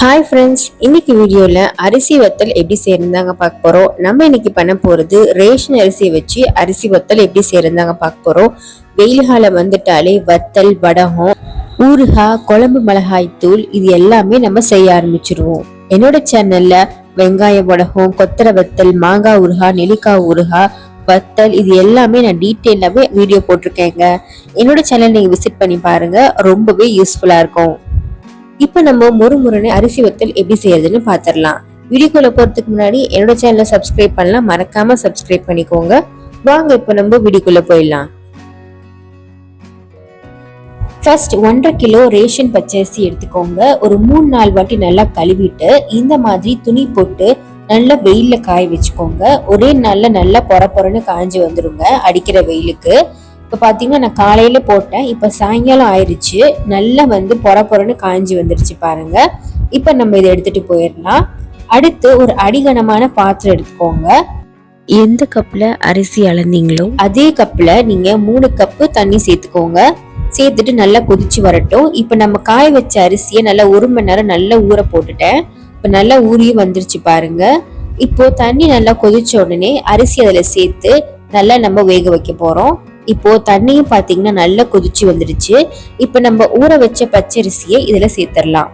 Hi friends இன்னைக்கு வீடியோவில் அரிசி வத்தல் எப்படி செய்யறதாங்க பார்க்க போகிறோம் நம்ம இன்னைக்கு பண்ண போகிறது ரேஷன் அரிசியை வச்சு அரிசி வத்தல் எப்படி செய்யறதாங்க பார்க்க போகிறோம் வெயில் காலம் வந்துட்டாலே வத்தல் வடகம் ஊறுகாய் குழம்பு மிளகாய் தூள் இது எல்லாமே நம்ம செய்ய ஆரம்பிச்சிருவோம். என்னோட சேனல்ல வெங்காய வடகம் கொத்தரை வத்தல் மாங்காய் ஊறுகாய் நெல்லிக்காய் ஊறுகாய் வத்தல் இது எல்லாமே நான் டீட்டெயிலாகவே வீடியோ போட்டிருக்கேங்க. என்னோட சேனல் நீங்கள் விசிட் பண்ணி பாருங்கள் ரொம்பவே யூஸ்ஃபுல்லாக இருக்கும். இப்போ நம்ம ஒரு அரிசி வத்தல் எப்படி செய்யறதுன்னு பார்த்துடலாம் வீடியோக்குள்ள போறதுக்கு முன்னாடி என்னோட சேனலை சப்ஸ்கிரைப் பண்ணலாம். மறக்காம சப்ஸ்கிரைப் பண்ணிக்கோங்க. வாங்க இப்போ நம்ம வீடியோக்குள்ள போயிடலாம். ஃபர்ஸ்ட் ஒன்றரை கிலோ ரேஷன் பச்சரிசி எடுத்துக்கோங்க. ஒரு மூணு நாலு வாட்டி நல்லா கழுவிட்டு இந்த மாதிரி துணி போட்டு நல்லா வெயில்ல காய வச்சுக்கோங்க. ஒரே நாள்ல நல்லா பொற பொறன்னு காஞ்சு வந்துருங்க அடிக்கிற வெயிலுக்கு. இப்போ பார்த்தீங்கன்னா நான் காலையில் போட்டேன். இப்போ சாயங்காலம் ஆயிடுச்சு நல்லா வந்து பொற பொறன்னு காஞ்சி வந்துருச்சு பாருங்க. இப்போ நம்ம இதை எடுத்துட்டு போயிடலாம். அடுத்து ஒரு அடிகனமான பாத்திரம் எடுத்துக்கோங்க. எந்த கப்பில் அரிசி அளந்தீங்களோ? அதே கப்பில் நீங்கள் மூணு கப்பு தண்ணி சேர்த்துக்கோங்க. சேர்த்துட்டு நல்லா கொதிச்சு வரட்டும். இப்போ நம்ம காய வச்ச அரிசியை நல்லா ஒரு மணி நேரம் நல்லா ஊற போட்டுட்டேன். இப்போ நல்லா ஊறியும் வந்துருச்சு பாருங்க. இப்போ தண்ணி நல்லா கொதிச்ச உடனே அரிசி அதில் சேர்த்து நல்லா நம்ம வேக வைக்க போறோம். இப்போ தண்ணியும் பார்த்தீங்கன்னா நல்லா கொதிச்சு வந்துடுச்சு இப்போ நம்ம ஊற வச்ச பச்சரிசியை இதில் சேர்த்துடலாம்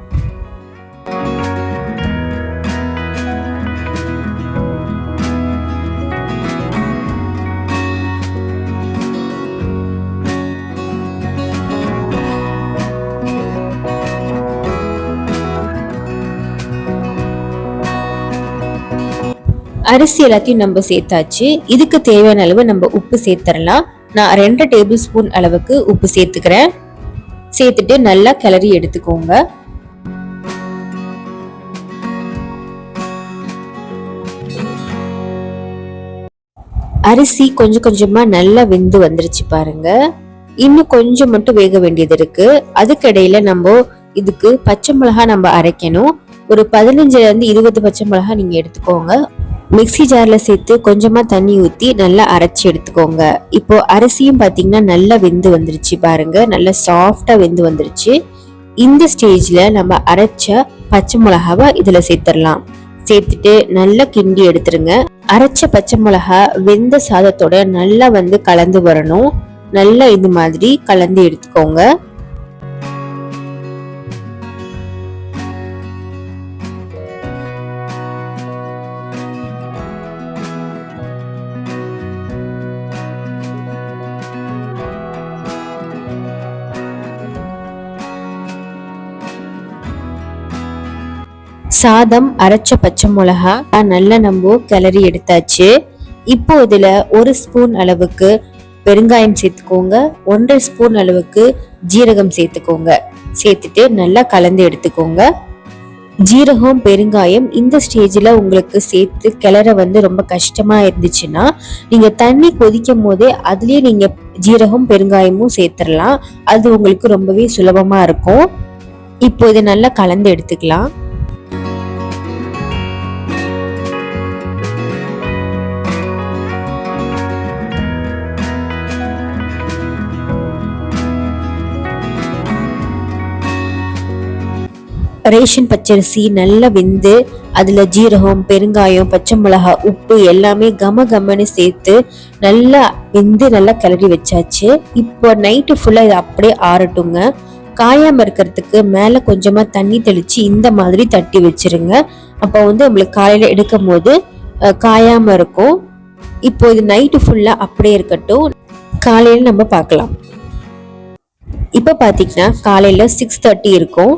அரிசி எல்லாத்தையும் நம்ம சேர்த்தாச்சு. இதுக்கு தேவையான அளவு நம்ம உப்பு சேர்த்துடலாம் நான் ரெண்டு டேபிள் ஸ்பூன் அளவுக்கு உப்பு சேர்த்துக்கிறேன். சேர்த்துட்டு நல்லா கிளறி எடுத்துக்கோங்க. அரிசி கொஞ்சம் கொஞ்சமா நல்லா வெந்து வந்துருச்சு பாருங்க. இன்னும் கொஞ்சம் மட்டும் வேக வேண்டியது இருக்கு. அதுக்கிடையில நம்ம இதுக்கு பச்சை மிளகா நம்ம அரைக்கணும். ஒரு பதினஞ்சுல இருந்து இருபது பச்சை மிளகா நீங்க எடுத்துக்கோங்க. மிக்சி ஜாரில் சேர்த்து கொஞ்சமாக தண்ணி ஊற்றி நல்லா அரைச்சி எடுத்துக்கோங்க. இப்போ அரிசியும் பார்த்தீங்கன்னா நல்லா வெந்து வந்துருச்சு பாருங்க. நல்லா சாஃப்டாக வெந்து வந்துருச்சு. இந்த ஸ்டேஜில் நம்ம அரைச்ச பச்சை மிளகாவை இதில் சேர்த்துடலாம். சேர்த்துட்டு நல்லா கிண்டி எடுத்துருங்க. அரைச்ச பச்சை மிளகா வெந்த சாதத்தோட நல்லா வந்து கலந்து வரணும். நல்லா இது மாதிரி கலந்து எடுத்துக்கோங்க. சாதம் அரைச்ச பச்சை மிளகா நல்லா நம்ம கிளறி எடுத்தாச்சு. இப்போ இதில் ஒரு ஸ்பூன் அளவுக்கு பெருங்காயம் சேர்த்துக்கோங்க. ஒன்றரை ஸ்பூன் அளவுக்கு ஜீரகம் சேர்த்துக்கோங்க. சேர்த்துட்டு நல்லா கலந்து எடுத்துக்கோங்க. ஜீரகம் பெருங்காயம் இந்த ஸ்டேஜில் உங்களுக்கு சேர்த்து கிளற வந்து ரொம்ப கஷ்டமாக இருந்துச்சுன்னா நீங்கள் தண்ணி கொதிக்கும் போதே அதுலேயே நீங்கள் ஜீரகம் பெருங்காயமும் சேர்த்துடலாம் அது உங்களுக்கு ரொம்பவே சுலபமாக இருக்கும். இப்போ இதை நல்லா கலந்து எடுத்துக்கலாம். ரேஷன் பச்சரிசி நல்லா வெந்து அதில் ஜீரகம் பெருங்காயம் பச்சை மிளகாய் உப்பு எல்லாமே கம கமன்னு சேர்த்து நல்லா வெந்து நல்லா கிளறி வச்சாச்சு. இப்போ நைட்டு ஃபுல்லாக இது அப்படியே ஆறட்டுங்க. காயாமல் இருக்கிறதுக்கு மேலே கொஞ்சமாக தண்ணி தெளித்து இந்த மாதிரி தட்டி வச்சுருங்க. அப்போ வந்து நம்மளுக்கு காலையில் எடுக்கும் போது காயாமல் இருக்கும். இப்போ இது நைட்டு ஃபுல்லாக அப்படியே இருக்கட்டும். காலையில் நம்ம பார்க்கலாம். இப்போ பார்த்தீங்கன்னா காலையில் சிக்ஸ் தேர்ட்டி இருக்கும்.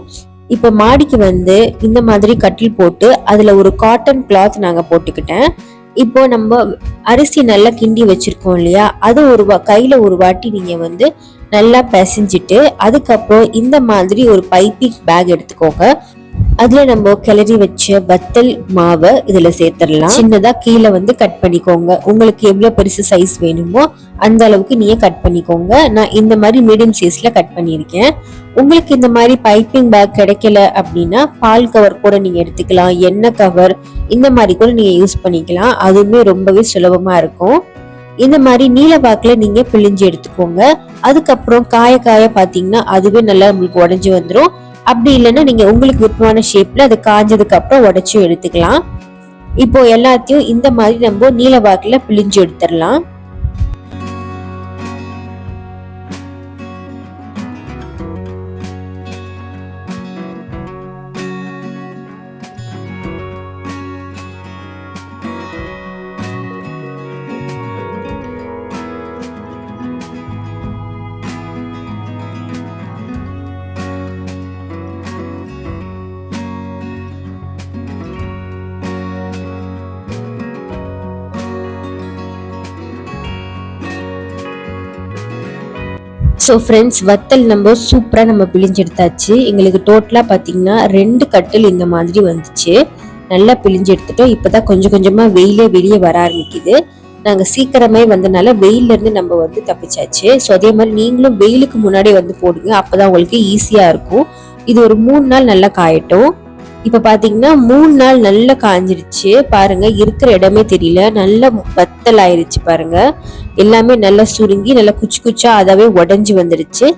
இப்போ மாடிக்கு வந்து இந்த மாதிரி கட்டில் போட்டு அதில் ஒரு காட்டன் கிளாத் நாங்கள் போட்டுக்கிட்டேன். இப்போ நம்ம அரிசி நல்லா கிண்டி வச்சுருக்கோம் இல்லையா? அது ஒரு கையில் ஒரு வாட்டி நீங்கள் வந்து நல்லா பிசைஞ்சிட்டு அதுக்கப்புறம் இந்த மாதிரி ஒரு பைப்பிங் பேக் எடுத்துக்கோங்க. அதுல நம்ம கிளறி வச்ச வத்தல் மாவை இதுல சேர்த்துடலாம். சின்னதா கீழே வந்து கட் பண்ணிக்கோங்க. உங்களுக்கு எவ்வளவு பெருசு சைஸ் வேணுமோ அந்த அளவுக்கு நீங்க கட் பண்ணிக்கோங்க. நான் இந்த மாதிரி மீடியம் சைஸ்ல கட் பண்ணியிருக்கேன். உங்களுக்கு இந்த மாதிரி பைப்பிங் பேக் கிடைக்கல அப்படின்னா பால் கவர் கூட நீங்க எடுத்துக்கலாம். எண்ணெய் கவர் இந்த மாதிரி கூட நீங்க யூஸ் பண்ணிக்கலாம். அதுவுமே ரொம்பவே சுலபமா இருக்கும். இந்த மாதிரி நீல வாக்குல நீங்க பிழிஞ்சு எடுத்துக்கோங்க. அதுக்கப்புறம் காய காய பாத்தீங்கன்னா அதுவே நல்லா நம்மளுக்கு உடஞ்சி வந்துடும் அப்படி இல்லைன்னா நீங்கள் உங்களுக்கு விருப்பமான ஷேப்பில் அது காஞ்சதுக்கு அப்புறம் உடச்சும் எடுத்துக்கலாம். இப்போ எல்லாத்தையும் இந்த மாதிரி நம்ம நீல வாக்குல பிழிஞ்சு எடுத்துடலாம். ஸோ ஃப்ரெண்ட்ஸ் வத்தல் நம்ம சூப்பராக நம்ம பிழிஞ்செடுத்தாச்சு. எங்களுக்கு டோட்டலாக பார்த்தீங்கன்னா ரெண்டு கட்டில் இந்த மாதிரி வந்துச்சு. நல்லா பிழிஞ்சு எடுத்துட்டோம் இப்போ தான் கொஞ்சம் கொஞ்சமாக வெயிலே வெளியே வர ஆரம்பிக்குது. நாங்கள் சீக்கிரமே வந்தனால வெயிலேருந்து நம்ம வந்து தப்பிச்சாச்சு. ஸோ அதே மாதிரி நீங்களும் வெயிலுக்கு முன்னாடி வந்து போடுங்க. அப்போ தான் உங்களுக்கு ஈஸியாக இருக்கும். இது ஒரு மூணு நாள் நல்லா காயட்டும். இப்போ பார்த்தீங்கன்னா மூணு நாள் நல்லா காஞ்சிருச்சு. பாருங்க இருக்கிற இடமே தெரியல. நல்லா வத்தல் ஆயிருச்சு பாருங்க. எல்லாமே நல்லா சுருங்கி நல்லா குச்சி குச்சா அதாவே உடஞ்சி வந்துருச்சு.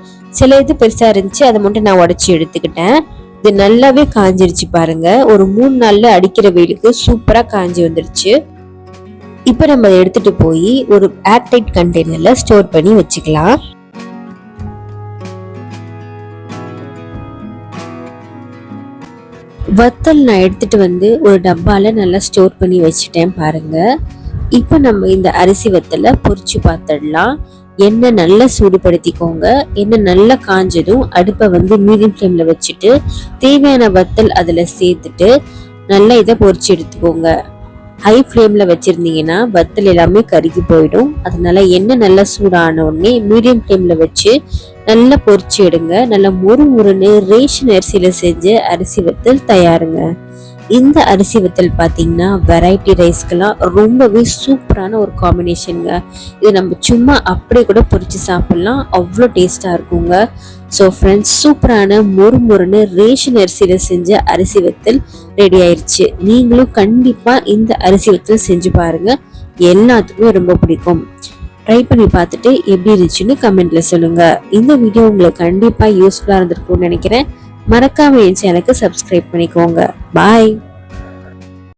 சில இது பெருசா இருந்துச்சு. அதை மட்டும் நான் உடச்சி எடுத்துக்கிட்டேன். இது நல்லாவே காஞ்சிருச்சு பாருங்க. ஒரு மூணு நாள்ல அடிக்கிற வெயிலுக்கு சூப்பரா காஞ்சி வந்துருச்சு. இப்போ நம்ம எடுத்துட்டு போய் ஒரு ஏர்டைட் கண்டெய்னர்ல ஸ்டோர் பண்ணி வச்சுக்கலாம். வத்தல் நான் எடுத்துட்டு வந்து ஒரு டப்பால நல்லா ஸ்டோர் பண்ணி வச்சுட்டேன் பாருங்க. இப்போ நம்ம இந்த அரிசி வத்தலை பொறிச்சு பார்த்துடலாம் எண்ணெய் நல்லா சூடுபடுத்திக்கோங்க. எண்ணெய் நல்லா காஞ்சதும் அடுப்பை வந்து மீடியம் ஃப்ளேம்ல வச்சுட்டு தேவையான வத்தல் அதில் சேர்த்துட்டு நல்லா இதை பொறிச்சு எடுத்துக்கோங்க. ஹை ஃப்ளேமில் வச்சுருந்தீங்கன்னா வத்தல் எல்லாமே கருகி போயிடும். அதனால எண்ணெய் நல்லா சூடான உடனே மீடியம் ஃப்ளேமில் வச்சு நல்லா பொரிச்சு எடுங்க. நல்லா முறு முறுன்னு ரேஷன் அரிசியில் செஞ்ச அரிசி வத்தல் தயாருங்க. இந்த அரிசி வத்தல் பார்த்தீங்கன்னா வெரைட்டி ரைஸ்க்கெல்லாம் ரொம்பவே சூப்பரான ஒரு காம்பினேஷனுங்க இது நம்ம சும்மா அப்படியே கூட பொரிச்சு சாப்பிட்லாம். அவ்வளோ டேஸ்ட்டாக இருக்குங்க. ஸோ ஃப்ரெண்ட்ஸ் சூப்பரான மொறு மொறுன்னு ரேஷன் அரிசியில் செஞ்ச அரிசி வத்தல் ரெடி ஆயிடுச்சு நீங்களும் கண்டிப்பாக இந்த அரிசி வத்தல் செஞ்சு பாருங்க. எல்லாத்துக்குமே ரொம்ப பிடிக்கும். ட்ரை பண்ணி பார்த்துட்டு எப்படி இருந்துச்சுன்னு கமெண்ட்ல சொல்லுங்க. இந்த வீடியோ உங்களுக்கு கண்டிப்பாக யூஸ்ஃபுல்லாக இருந்திருக்கும்னு நினைக்கிறேன். மறக்காம என் சேனலுக்கு சப்ஸ்கிரைப் பண்ணிக்கோங்க. பாய்